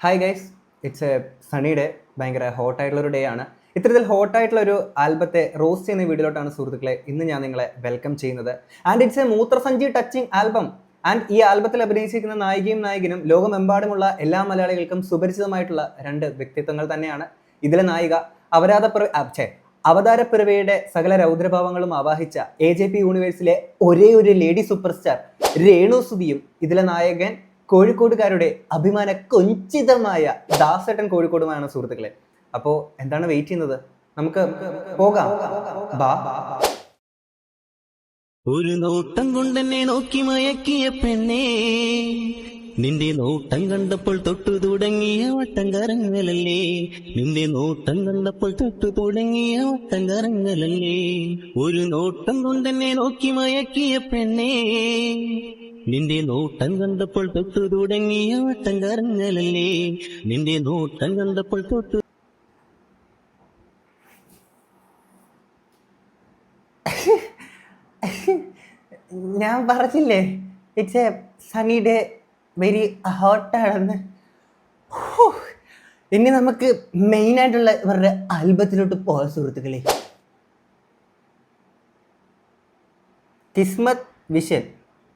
Hi guys it's a sunny day ഭയങ്കര hot ആയിട്ടുള്ള ഒരു ഡേ ആണ്. ഇത്തരത്തിൽ ഹോട്ട് ആയിട്ടുള്ള ഒരു ആൽബത്തെ റോസ്റ്റ് ചെയ്യുന്ന വീഡിയോയിലോട്ടാണ് സുഹൃത്തുക്കളെ ഇന്ന് ഞാൻ നിങ്ങളെ വെൽക്കം ചെയ്യുന്നത്. ആൻഡ് ഇറ്റ്സ് എ മൂത്രസഞ്ചി ടച്ചിങ് ആൽബം. ആൻഡ് ഈ ആൽബത്തിൽ അഭിനയിച്ചിരിക്കുന്ന നായികയും നായകനും ലോകമെമ്പാടുമുള്ള എല്ലാ മലയാളികൾക്കും സുപരിചിതമായിട്ടുള്ള രണ്ട് വ്യക്തിത്വങ്ങൾ തന്നെയാണ്. ഇതിലെ നായിക അവരാധപ്പുറ ഛേ അവതാരപ്പിറവിയുടെ സകല രൗദ്രഭാവങ്ങളും ആവാഹിച്ച എ ജെ പി യൂണിവേഴ്സിലെ ഒരേ ഒരു ലേഡി സൂപ്പർ സ്റ്റാർ രേണു സുധിയും ഇതിലെ നായകൻ കോഴിക്കോടുകാരുടെ അഭിമാന കൊഞ്ചിതമായ ദാസേട്ടൻ കോഴിക്കോടുമാണ് സുഹൃത്തുക്കളെ. അപ്പോ എന്താണ് വെയിറ്റ് ചെയ്യുന്നത്? നമുക്ക് പോകാം. ബാ. ഒരു നോട്ടം കൊണ്ടെന്നെ നോക്കി മയക്കിയ പെണ്ണേ നിന്റെ നോട്ടം കണ്ടപ്പോൾ തൊട്ടു തുടങ്ങിയ വട്ടം കറങ്ങലല്ലേ നിന്റെ നോട്ടം കണ്ടപ്പോൾ തൊട്ടു തുടങ്ങിയ വട്ടം കറങ്ങലല്ലേ ഒരു നോട്ടം കൊണ്ടെന്നെ നോക്കി മയക്കിയ പെണ്ണേ നിന്റെ നോട്ടം കണ്ടപ്പോൾ തൊട്ടു തുടങ്ങിയ വട്ടം കറങ്ങലല്ലേ നിന്റെ നോട്ടം കണ്ടപ്പോൾ തൊട്ടു ഞാൻ പറഞ്ഞില്ലേ it's a sunny day very ഹോട്ടാണെന്ന് ഇനി നമുക്ക് മെയിൻ ആയിട്ടുള്ള ഇവരുടെ ആൽബത്തിലോട്ട് പോകാം സുഹൃത്തുക്കളെ. കിസ്മത് വിഷൻ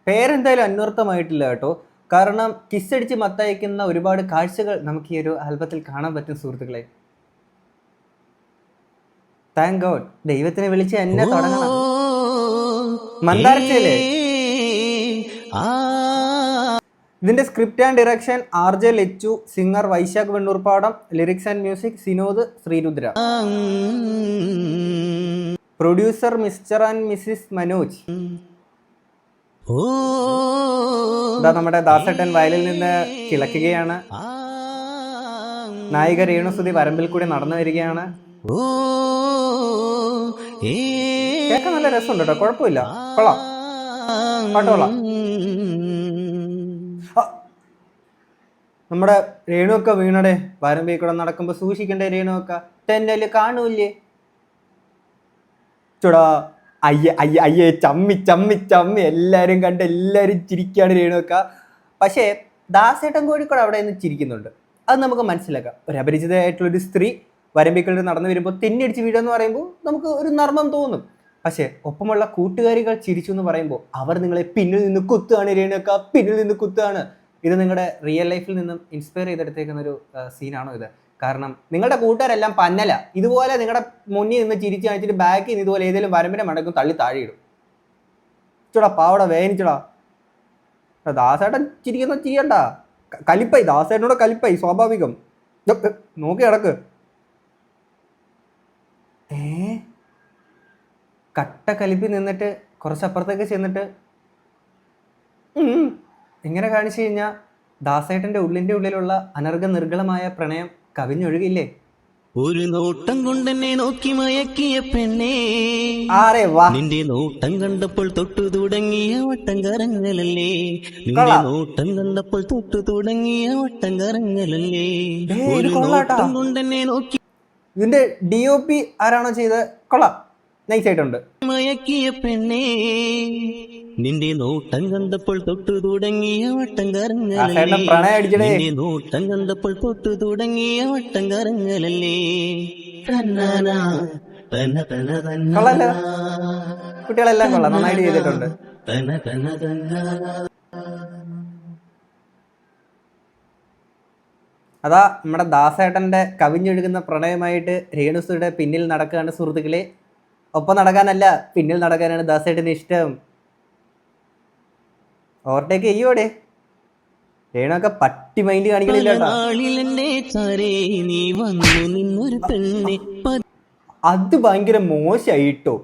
പേരെന്തായാലും അന്വർത്ഥമായിട്ടില്ല കേട്ടോ. കാരണം കിസ്സടിച്ച് മത്തയക്കുന്ന ഒരുപാട് കാഴ്ചകൾ നമുക്ക് ഈ ഒരു ആൽബത്തിൽ കാണാൻ പറ്റും സുഹൃത്തുക്കളെ. താങ്ക് ഗോഡ് ദൈവത്തിനെ വിളിച്ച് എന്നെ തുടങ്ങണം. മന്ദാർച്ചയിലെ ഇതിന്റെ script and direction R J Lachu singer Vaishakh Vennoorpadam lyrics and music Sinod Sreerudra. Producer Mr and Mrs Manoj. ഇതാ നമ്മുടെ ദാസേട്ടൻ വയലിൽ നിന്ന് കിളക്കുകയാണ്. നായിക രേണുസുതി വരമ്പിൽ കൂടി നടന്നു വരികയാണ്. കേൾക്കാൻ നല്ല രസമുണ്ട് കേട്ടോ കുഴപ്പമില്ല. കൊള്ളാം. പാട്ട് കൊള്ളാം നമ്മുടെ രേണുവൊക്കെ വീണടെ വരമ്പിൽ കൂടെ നടക്കുമ്പോ സൂക്ഷിക്കണ്ടേ രേണുവൊക്കെ? തെന്നൽ കാണൂല്ലേ? ചുടാ. അയ്യ അയ്യ അയ്യേ ചമ്മി ചമ്മി ചമ്മി. എല്ലാവരും കണ്ട് എല്ലാവരും ചിരിക്കുകയാണ് രേണുക്ക. പക്ഷേ ദാസേട്ടൻ കോഴിക്കോട് അവിടെ നിന്ന് ചിരിക്കുന്നുണ്ട്. അത് നമുക്ക് മനസ്സിലാക്കാം. ഒരു അപരിചിതയായിട്ടുള്ള ഒരു സ്ത്രീ വരമ്പിക്കളിൽ നടന്നു വരുമ്പോൾ തെന്നിയടിച്ച് വീഴുമെന്ന് പറയുമ്പോൾ നമുക്ക് ഒരു നർമ്മം തോന്നും. പക്ഷേ ഒപ്പമുള്ള കൂട്ടുകാരികൾ ചിരിച്ചു എന്ന് പറയുമ്പോൾ അവർ നിങ്ങളെ പിന്നിൽ നിന്ന് കുത്തുകയാണ് രേണുക്ക. പിന്നിൽ നിന്ന് കുത്തുകയാണ്. ഇത് നിങ്ങളുടെ റിയൽ ലൈഫിൽ നിന്നും ഇൻസ്പയർ ചെയ്തെടുത്തേക്കുന്ന ഒരു സീനാണോ ഇത്? കാരണം നിങ്ങളുടെ കൂട്ടുകാരെല്ലാം പന്നല. ഇതുപോലെ നിങ്ങളുടെ മുന്നിൽ നിന്ന് ചിരിച്ചു കാണിച്ചിട്ട് ബാക്കിൽ നിന്ന് ഇതുപോലെ ഏതെങ്കിലും വരമ്പിനെ മടക്കും തള്ളി താഴെയിടും. ചുടാ പാവട വേനിച്ചടാ. ദാസേട്ടൻ ചിരിക്കുന്ന ചിരിയണ്ട കലിപ്പായി ദാസേട്ടനോട് കലിപ്പായി സ്വാഭാവികം. നോക്കി കിടക്ക് ഏ? കട്ട കലിപ്പി നിന്നിട്ട് കുറച്ചപ്പുറത്തേക്ക് ചെന്നിട്ട് ഇങ്ങനെ കാണിച്ചു കഴിഞ്ഞാൽ ദാസേട്ടന്റെ ഉള്ളിന്റെ ഉള്ളിലുള്ള അനർഘ നിർഗളമായ പ്രണയം കവിഞ്ഞൊഴുകില്ലേ? ഒരു നോട്ടം കൊണ്ടെന്നെ നോക്കി മയക്കിയ പെണ്ണേ. ആരെ വാ. നിന്റെ നോട്ടം കണ്ടപ്പോൾ തൊട്ടു തുടങ്ങിയ വട്ടം കറങ്ങലല്ലേ നിന്റെ നോട്ടം കണ്ടപ്പോൾ തൊട്ടു തുടങ്ങിയ വട്ടം കറങ്ങലല്ലേ ഒരു. നോട്ടം കൊണ്ടെന്നെ നോക്കി ഇതിന്റെ ഡി ഒ പി ആരാണോ ചെയ്ത് കൊള്ളാം. നൈസ് ആയിട്ടുണ്ട്. മയക്കിയ പെണ്ണേ. നിന്റെ നോട്ടം കണ്ടപ്പോൾ തൊട്ടു തുടങ്ങിയ വട്ടം കറങ്ങലല്ലേ? നിന്റെ നോട്ടം കണ്ടപ്പോൾ തൊട്ടു തുടങ്ങിയ വട്ടം കറങ്ങലല്ലേ. കുട്ടികളെല്ലാം കൊള്ളാം. നന്നായിട്ട് ചെയ്തിട്ടുണ്ട്. അതാ നമ്മുടെ ദാസേട്ടന്റെ കവിഞ്ഞൊഴുകുന്ന പ്രണയമായിട്ട് രേണുസുയുടെ പിന്നിൽ നടക്കുകയാണ് സുഹൃത്തുക്കളെ. ഒപ്പം നടക്കാനല്ല പിന്നിൽ നടക്കാനാണ് ദാസേട്ടന് ഇഷ്ടം. ഓവർടേക്ക് ചെയ്യോടെ രേണൊക്കെ പട്ടി മൈൻഡ് കാണിക്കണില്ല അത് ഭയങ്കര മോശമായിട്ടോ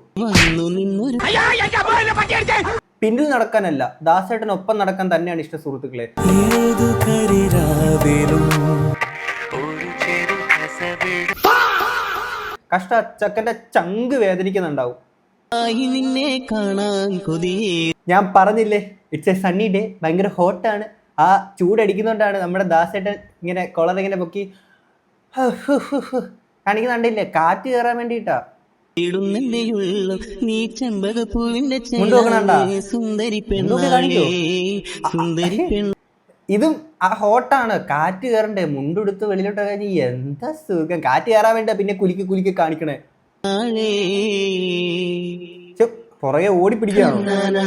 പിന്നിൽ നടക്കാനല്ല ദാസേട്ടൻ ഒപ്പം നടക്കാൻ തന്നെയാണ് ഇഷ്ട സുഹൃത്തുക്കളെ. കഷ്ട ചക്കന്റെ ചങ്ക് വേദനിക്കുന്നുണ്ടാവും. ആയി നിന്നെ കാണാൻ കൊതിയേ ഞാൻ പറഞ്ഞില്ലേ ഇറ്റ്സ് എ സണ്ണി ഡേ ഭയങ്കര ഹോട്ടാണ് ആ ചൂടടിക്കുന്നതുകൊണ്ടാണ് നമ്മുടെ ദാസേട്ടൻ ഇങ്ങനെ കൊളർ ഇങ്ങനെ പൊക്കി കാണിക്കുന്നുണ്ടില്ലേ കാറ്റ് കയറാൻ വേണ്ടിയിട്ടാ. ഇടുന്നെന്റെ നീ ചെമ്പക പൂവിന്റെ സുന്ദരി സുന്ദരി ഇതും ആ ഹോട്ടാണ് കാറ്റ് കയറണ്ടേ മുണ്ടെടുത്ത് വെളിയിലോട്ട് കഴിഞ്ഞ് എന്താ സുഖം. കാറ്റ് കയറാൻ വേണ്ട പിന്നെ കുലുക്കി കുലുക്കി കാണിക്കണേ. പുറകെ ഓടി പിടിക്കാണോ തന്നാനാ,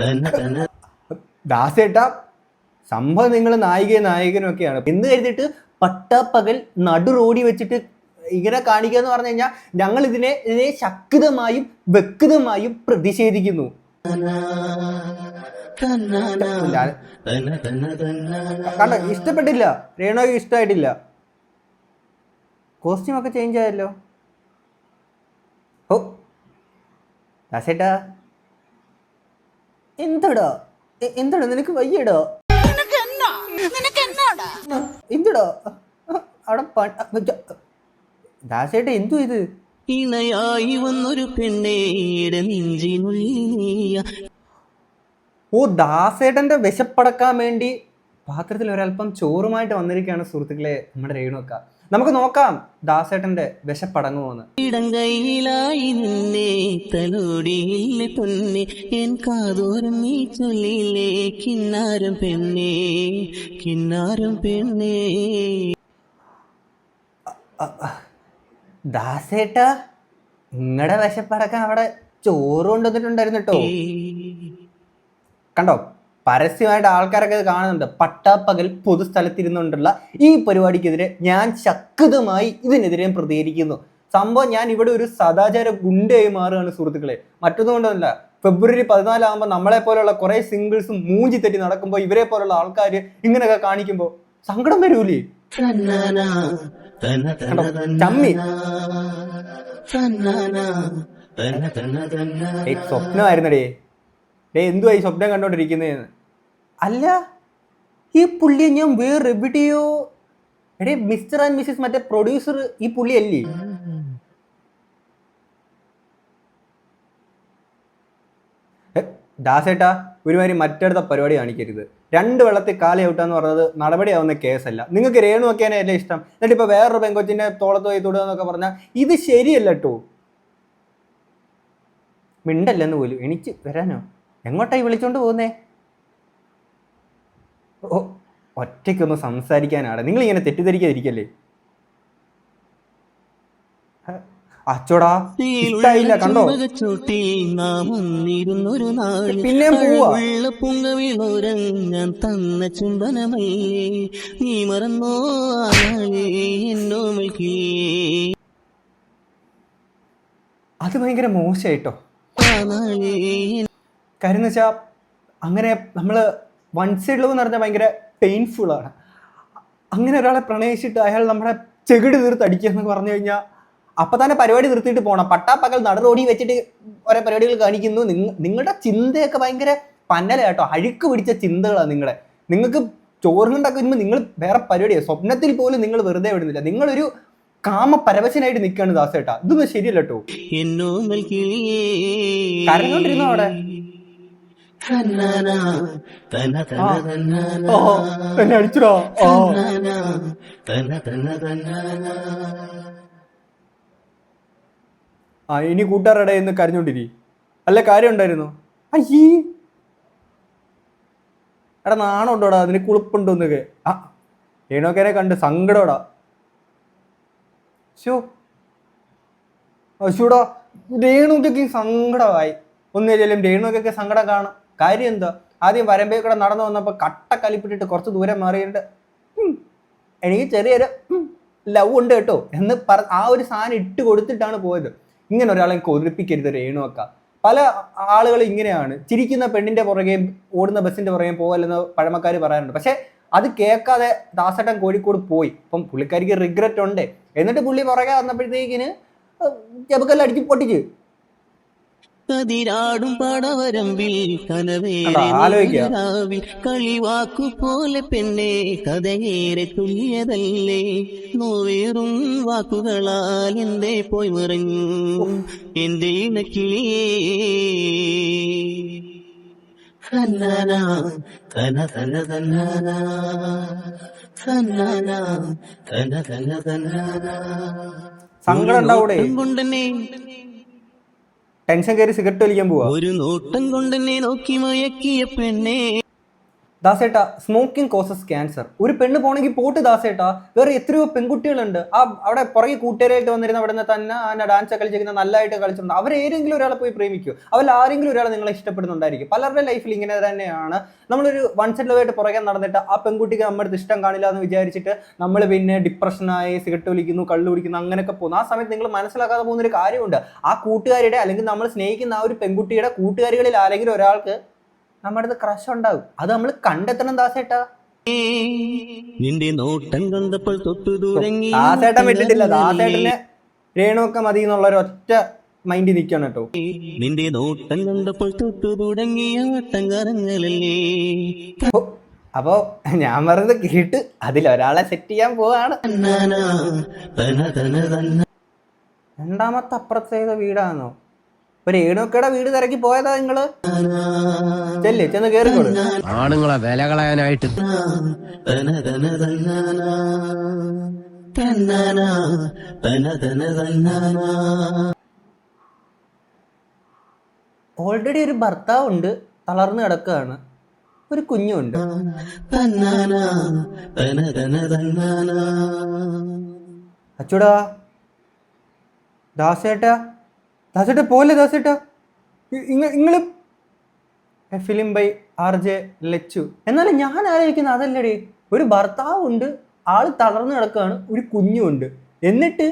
തന്ന തന്ന ദാസേട്ട സംഭവം നിങ്ങൾ നായികയും നായകനും ഒക്കെയാണ്. എന്ന് കരുതിയിട്ട് പട്ടാപ്പകൽ നടു റോഡി വെച്ചിട്ട് ഇങ്ങനെ കാണിക്കുക എന്ന് പറഞ്ഞു കഴിഞ്ഞാൽ ഞങ്ങൾ ഇതിനെ ഇതിനെ ശക്തമായും വ്യക്തമായും പ്രതിഷേധിക്കുന്നു. കണ്ടോ ഇഷ്ടപ്പെട്ടില്ല. രേണോയ്ക്ക് ഇഷ്ടമായിട്ടില്ല. കോസ്റ്റ്യൂം ഒക്കെ ചേഞ്ച് ആയല്ലോ. ഓ ദാസേട്ടാ എന്താടാ? എന്താടാ? നിനക്ക് വയ്യടോ. എന്തിടാ? അവിടെ ദാസേട്ട എന്തു ഇത്? ഇണയായി വന്നൊരു പെണ്ണേടെ നെഞ്ചിനുള്ളിൽ. ഓ ദാസേട്ടന്റെ വിശപ്പടക്കാൻ വേണ്ടി പാത്രത്തിൽ ഒരല്പം ചോറുമായിട്ട് വന്നിരിക്കുകയാണ് സുഹൃത്തുക്കളെ നമ്മുടെ രേണുക്ക. നമുക്ക് നോക്കാം ദാസേട്ടന്റെ വിശപ്പടങ്ങുമോന്ന് ഇടങ്കൈയിലായി നിന്നെ തലോടിയില്ലേ പൊന്നെ എൻ കാതോരം നീ ചൊല്ലിയില്ലേ കിന്നാരം പെണ്ണേ കിന്നാരം പെണ്ണേ. ദാസേട്ട നിങ്ങളുടെ വിശപ്പടക്കം അവിടെ ചോറ് കൊണ്ടുവന്നിട്ടുണ്ടായിരുന്നു കേട്ടോ. കണ്ടോ? പരസ്യമായിട്ട് ആൾക്കാരൊക്കെ ഇത് കാണുന്നുണ്ട്. പട്ടാപ്പകൽ പൊതുസ്ഥലത്തിരുന്നുകൊണ്ടുള്ള ഈ പരിപാടിക്കെതിരെ ഞാൻ ശക്തമായി ഇതിനെതിരെ പ്രതികരിക്കുന്നു. സംഭവം ഞാൻ ഇവിടെ ഒരു സദാചാര ഗുണ്ടയായി മാറുകയാണ് സുഹൃത്തുക്കളെ. മറ്റൊന്നുകൊണ്ടല്ല ഫെബ്രുവരി പതിനാലാകുമ്പോൾ നമ്മളെ പോലെയുള്ള കുറേ സിംഗിൾസും മൂഞ്ചി തെറ്റി നടക്കുമ്പോൾ ഇവരെ പോലുള്ള ആൾക്കാർ ഇങ്ങനെയൊക്കെ കാണിക്കുമ്പോൾ സങ്കടം വരൂലേ? ചമ്മി. സ്വപ്നമായിരുന്നടേ. ഡേ എന്തുവാ ഈ സ്വപ്നം കണ്ടോണ്ടിരിക്കുന്നതെന്ന് അല്ല ഈ പുള്ളിയെ ഞാൻ വേറെ എവിടെയോ എടേ മിസ്റ്റർ ആൻഡ് മിസ്സിസ് മറ്റേ പ്രൊഡ്യൂസർ ഈ പുള്ളി അല്ലേ ദാസേട്ടാ ഒരുമാതിരി മറ്റടുത്ത പരിപാടി കാണിക്കരുത്. രണ്ട് വെള്ളത്തിൽ കാല ഔട്ടാന്ന് പറഞ്ഞത് നടപടിയാവുന്ന കേസല്ല. നിങ്ങൾക്ക് രേണു വെക്കാനല്ലേ ഇഷ്ടം. എന്നിട്ട് ഇപ്പൊ വേറൊരു പെങ്കൊച്ചിന്റെ തോളത്ത് പോയി തൊടുക എന്നൊക്കെ പറഞ്ഞാൽ ഇത് ശരിയല്ല കേട്ടോ മിണ്ടല്ലെന്ന് പോലും. എനിക്ക് വരാനോ? എങ്ങോട്ടായി വിളിച്ചോണ്ട് പോകുന്നേ? ഓ ഒറ്റയ്ക്കൊന്ന് സംസാരിക്കാനാണ്. നിങ്ങൾ ഇങ്ങനെ തെറ്റിദ്ധരിക്കാതിരിക്കല്ലേ അച്ചോടാ ഇഷ്ടായില്ല കണ്ടോ? പിന്നെ ഞാൻ തന്ന ചുംബനമേ നീ മറന്നോ എന്നോ അത് ഭയങ്കര മോശമായിട്ടോ കാര്യം എന്ന് വെച്ചാൽ അങ്ങനെ നമ്മൾ വൺ സൈഡ് ലവ് എന്ന് പറഞ്ഞാൽ ഭയങ്കര പെയിൻഫുൾ ആണ്. അങ്ങനെ ഒരാളെ പ്രണയിച്ചിട്ട് അയാൾ നമ്മുടെ ചെകിട് തീർത്ത് അടിക്കുക എന്ന് പറഞ്ഞു കഴിഞ്ഞാൽ അപ്പം തന്നെ പരിപാടി നിർത്തിയിട്ട് പോകണം പട്ടാപ്പകൽ നടറോടി വെച്ചിട്ട് ഓരോ പരിപാടികൾ കാണിക്കുന്നു. നിങ്ങ നിങ്ങളുടെ ചിന്തയൊക്കെ ഭയങ്കര പന്നല കേട്ടോ. അഴുക്ക് പിടിച്ച ചിന്തകളാണ് നിങ്ങളെ. നിങ്ങൾക്ക് ചോറുണ്ടാക്കി വരുമ്പോൾ നിങ്ങൾ വേറെ പരിപാടിയാണ് സ്വപ്നത്തിൽ പോലും നിങ്ങൾ വെറുതെ വിടുന്നില്ല. നിങ്ങളൊരു കാമ പരവശനായിട്ട് നിൽക്കുകയാണ് ദാസേട്ടാ. ഇതൊന്നും ശരിയല്ല കേട്ടോ. കരഞ്ഞോണ്ടിരുന്നോ അവിടെ? തന്ന ആ. അടിച്ചിടോ. ഇനി കൂട്ടുകാരുടെ എന്ന് കരഞ്ഞോണ്ടിരി അല്ല കാര്യം ഉണ്ടായിരുന്നു? അയ്യേ. എടാ നാണുണ്ടോടാ അതിന് കുളിപ്പുണ്ടോന്നൊക്കെ ആ ഏണോക്കാരെ കണ്ട് സങ്കടോടാ. ശു അശൂടാ രേണുക്കൊക്കെ സങ്കടമായി. ഒന്നുമില്ലെങ്കിലും രേണുക്കൊക്കെ സങ്കടം കാണും. കാര്യം എന്താ? ആദ്യം വരമ്പേ കൂടെ നടന്നു വന്നപ്പോൾ കട്ട കലിപ്പിട്ടിട്ട് കുറച്ച് ദൂരം മാറിയിട്ട് എനിക്ക് ചെറിയൊരു ലവ് ഉണ്ട് കേട്ടോ എന്ന് പറ ആ ഒരു സാധനം ഇട്ട് കൊടുത്തിട്ടാണ് പോയത്. ഇങ്ങനെ ഒരാളെ കൊതിപ്പിക്കരുത് രേണുവൊക്കെ പല ആളുകൾ ഇങ്ങനെയാണ്. ചിരിക്കുന്ന പെണ്ണിന്റെ പുറകെയും ഓടുന്ന ബസ്സിന്റെ പുറകെയും പോകല്ലെന്ന് പഴമക്കാർ പറയാറുണ്ട്. പക്ഷേ അത് കേൾക്കാതെ ദാസേട്ടൻ കോഴിക്കോട് പോയി. അപ്പം പുള്ളിക്കാരിക്ക് റിഗ്രറ്റ് ഉണ്ട്. എന്നിട്ട് പുള്ളി പുറകെ വന്നപ്പോഴത്തേക്കിന് ചെബുക്കെല്ലാം അടിച്ച് പൊട്ടിച്ച്. കതിരാടും പടവരമ്പിൽ കളിവാക്കു പോലെ പെണ്ണെ കഥയേറെ തുല്യതല്ലേ. നോവേറും വാക്കുകളാൽ എന്തേ പോയി മറിഞ്ഞു എന്റെ ഇണക്കിളിയേ. സങ്കടം ഉണ്ടാവൂടെ? ടെൻഷൻ കയറി സിഗരറ്റ് വലിക്കാൻ പോവാ. ഒരു നോട്ടം കൊണ്ടെന്നെ നോക്കി മയക്കിയ പെണ്ണെ. ദാസേട്ട സ്മോക്കിംഗ് കോസസ് ക്യാൻസർ ഒരു പെണ്ണ് പോണെങ്കിൽ പോട്ട് ദാസേട്ട വേറെ എത്രയോ പെൺകുട്ടികളുണ്ട്. ആ അവിടെ പുറകെ കൂട്ടുകാരായിട്ട് വന്നിരുന്ന അവിടെ തന്നെ ആ ഡാൻസ് കളിച്ചിരിക്കുന്ന നല്ലതായിട്ട് കളിച്ചിട്ടുണ്ട്. അവരേരെങ്കിലും ഒരാളെ പോയി പ്രേമിക്കൂ. അവരിൽ ആരെങ്കിലും ഒരാളെ നിങ്ങളെ ഇഷ്ടപ്പെടുന്നുണ്ടായിരിക്കും. പലരുടെ ലൈഫിൽ ഇങ്ങനെ തന്നെയാണ്. നമ്മളൊരു വൺ സെറ്റ് ലവായിട്ട് പുറകെ നടന്നിട്ട് ആ പെൺകുട്ടിക്ക് നമ്മുടെ അടുത്ത് ഇഷ്ടം കാണില്ല എന്ന് വിചാരിച്ചിട്ട് നമ്മൾ പിന്നെ ഡിപ്രഷനായി സിഗരറ്റ് വലിക്കുന്നു കള്ളു കുടിക്കുന്നു അങ്ങനെയൊക്കെ പോകുന്നു. ആ സമയത്ത് നിങ്ങൾ മനസ്സിലാക്കാതെ പോകുന്ന ഒരു കാര്യമുണ്ട്. ആ കൂട്ടുകാരുടെ അല്ലെങ്കിൽ നമ്മൾ സ്നേഹിക്കുന്ന ആ ഒരു പെൺകുട്ടിയുടെ കൂട്ടുകാരികളിൽ ആരെങ്കിലും ഒരാൾക്ക് നമ്മുടെ അടുത്ത് ക്രഷ് ഉണ്ടാവും. അത് നമ്മൾ കണ്ടെത്തണം ദാസേട്ടാ. നിന്റെ നോട്ടം കണ്ടപ്പോൾ തൊട്ടു തുടങ്ങി ദാസേട്ടൻ വിട്ടിട്ടില്ല. ദാസേട്ടന് രേണുവൊക്കെ മതി എന്നുള്ള ഒരു ഒറ്റ മൈൻഡിൽ നിൽക്കണം കേട്ടോ. നിന്റെ നോട്ടം കണ്ടപ്പോൾ തൊട്ടു തുടങ്ങിയ വട്ടങ്കരങ്ങളല്ലേ അപ്പൊ ഞാൻ പറഞ്ഞത് കേട്ട് അതിൽ ഒരാളെ സെറ്റ് ചെയ്യാൻ പോവാണ്. രണ്ടാമത്തെ അപ്പുറത്തേത് വീടാണോ ഒരു രേണുക്കയുടെ വീട് തിരക്കി പോയതാ നിങ്ങൾ? ചെല്ലേ ചെന്ന് കേറിക്കോളൂ. ആണുങ്ങളെ വില കളയാനായിട്ട്. ഓൾറെഡി ഒരു ഭർത്താവുണ്ട് തളർന്നു കിടക്കുകയാണ് ഒരു കുഞ്ഞുണ്ട്. അച്ചൂടാ. ദാസേട്ടാ. ദാസേട്ട പോലെ ദാസേട്ട? നിങ്ങൾ film by R J Lachu. എന്നാലും ഞാൻ ആലോചിക്കുന്നത് അതല്ലടി. ഒരു ഭർത്താവുണ്ട് ആൾ തളർന്നു കിടക്കുകയാണ് ഒരു കുഞ്ഞുണ്ട് എന്നിട്ട്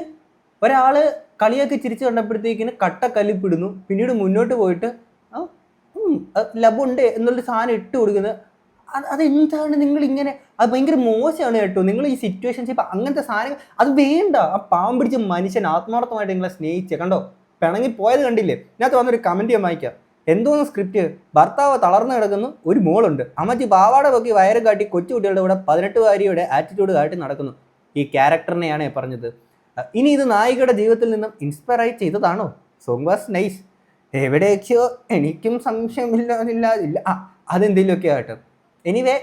ഒരാൾ കളിയൊക്കെ ചിരിച്ചു കണ്ടപ്പോഴത്തേക്കിന് കട്ട കല്ലിപ്പിടുന്നു. പിന്നീട് മുന്നോട്ട് പോയിട്ട് ലബുണ്ട് എന്നുള്ളൊരു സാധനം ഇട്ട് കൊടുക്കുന്നത് അത് അതെന്താണ് നിങ്ങൾ ഇങ്ങനെ അത് ഭയങ്കര മോശമാണ് കേട്ടോ. നിങ്ങൾ ഈ സിറ്റുവേഷൻസ് ഇപ്പം അങ്ങനത്തെ സാധനങ്ങൾ അത് വേണ്ട. ആ പാവം മനുഷ്യൻ ആത്മാർത്ഥമായിട്ട് നിങ്ങളെ സ്നേഹിച്ചേ കണ്ടോ? പിണങ്ങി പോയത് കണ്ടില്ലേ? ഇതിനകത്ത് വന്നൊരു കമന്റ് ഞാൻ വായിക്കാം. എന്തോന്ന് സ്ക്രിപ്റ്റ് ഭർത്താവ് തളർന്നു കിടക്കുന്നു ഒരു മോളുണ്ട്. അമ്മച്ചി പാവാട പൊക്കി വയറ് കാട്ടി കൊച്ചുകുട്ടികളുടെ കൂടെ പതിനെട്ടുകാരിയുടെ ആറ്റിറ്റ്യൂഡ് കാട്ടി നടക്കുന്നു. ഈ ക്യാരക്ടറിനെയാണ് പറഞ്ഞത്. ഇനി ഇത് നായികയുടെ ജീവിതത്തിൽ നിന്നും ഇൻസ്പയർ ആയി ചെയ്തതാണോ? സോങ് വാസ് നൈസ് എവിടെയൊക്കെയോ എനിക്കും സംശയമില്ല ഇല്ല ആ അതെന്തെങ്കിലുമൊക്കെ ആയിട്ട് എനിവേ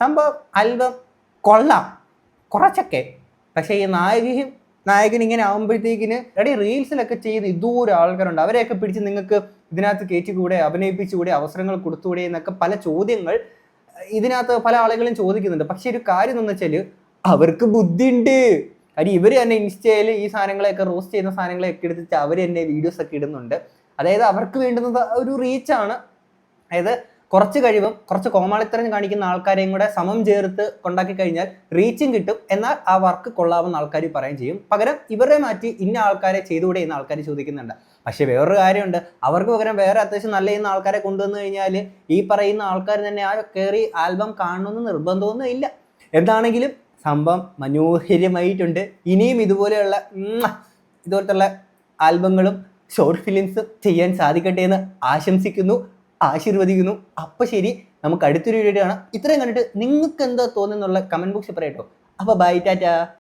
സംഭവം ആൽബം കൊള്ളാം. കുറച്ചൊക്കെ. പക്ഷേ ഈ നായകയും നായകൻ ഇങ്ങനെ ആകുമ്പോഴത്തേക്കിന് റെഡി റീൽസിലൊക്കെ ചെയ്യുന്ന ഇതുപോലെ ആൾക്കാരുണ്ട്. അവരെയൊക്കെ പിടിച്ച് നിങ്ങൾക്ക് ഇതിനകത്ത് കയറ്റിക്കൂടെ അഭിനയിപ്പിച്ചുകൂടെ അവസരങ്ങൾ കൊടുത്തുകൂടെ എന്നൊക്കെ പല ചോദ്യങ്ങൾ ഇതിനകത്ത് പല ആളുകളും ചോദിക്കുന്നുണ്ട്. പക്ഷെ ഒരു കാര്യം എന്ന് വെച്ചാൽ അവർക്ക് ബുദ്ധിയുണ്ട്. കാര്യം ഇവർ തന്നെ ഇൻസ്റ്റയിൽ ഈ സാധനങ്ങളെയൊക്കെ റോസ്റ്റ് ചെയ്യുന്ന സാധനങ്ങളെയൊക്കെ എടുത്തിട്ട് അവർ തന്നെ വീഡിയോസ് ഒക്കെ ഇടുന്നുണ്ട്. അതായത് അവർക്ക് വേണ്ടുന്നത് ഒരു റീച്ചാണ് അതായത് കുറച്ച് കഴിവും കുറച്ച് കോമാളിത്തരം കാണിക്കുന്ന ആൾക്കാരെയും കൂടെ സമം ചേർത്ത് കൊണ്ടാക്കി കഴിഞ്ഞാൽ റീച്ചും കിട്ടും. എന്നാൽ ആ വർക്ക് കൊള്ളാവുന്ന ആൾക്കാർ പറയുകയും ചെയ്യും. പകരം ഇവരെ മാറ്റി ഇന്ന ആൾക്കാരെ ചെയ്തുകൂടെ എന്ന് ആൾക്കാർ ചോദിക്കുന്നുണ്ട്. പക്ഷേ വേറൊരു കാര്യമുണ്ട്. അവർക്ക് പകരം വേറെ അത്യാവശ്യം നല്ല ചെയ്യുന്ന ആൾക്കാരെ കൊണ്ടുവന്നു കഴിഞ്ഞാൽ ഈ പറയുന്ന ആൾക്കാർ തന്നെ ആ കയറി ആൽബം കാണണമെന്ന് നിർബന്ധമൊന്നും ഇല്ല. എന്താണെങ്കിലും സംഭവം മനോഹരമായിട്ടുണ്ട്. ഇനിയും ഇതുപോലെയുള്ള ഇതുപോലത്തെ ആൽബങ്ങളും ഷോർട്ട് ഫിലിംസും ചെയ്യാൻ സാധിക്കട്ടെ എന്ന് ആശംസിക്കുന്നു. ആശീർവദിക്കുന്നു. അപ്പൊ ശരി നമുക്ക് അടുത്തൊരു വീഡിയോ കാണാം. ഇത്രയും കണ്ടിട്ട് നിങ്ങൾക്ക് എന്താ തോന്നുന്നുള്ള കമന്റ് ബോക്സിൽ പറയട്ടോ. അപ്പോൾ ബൈ ടാറ്റാ.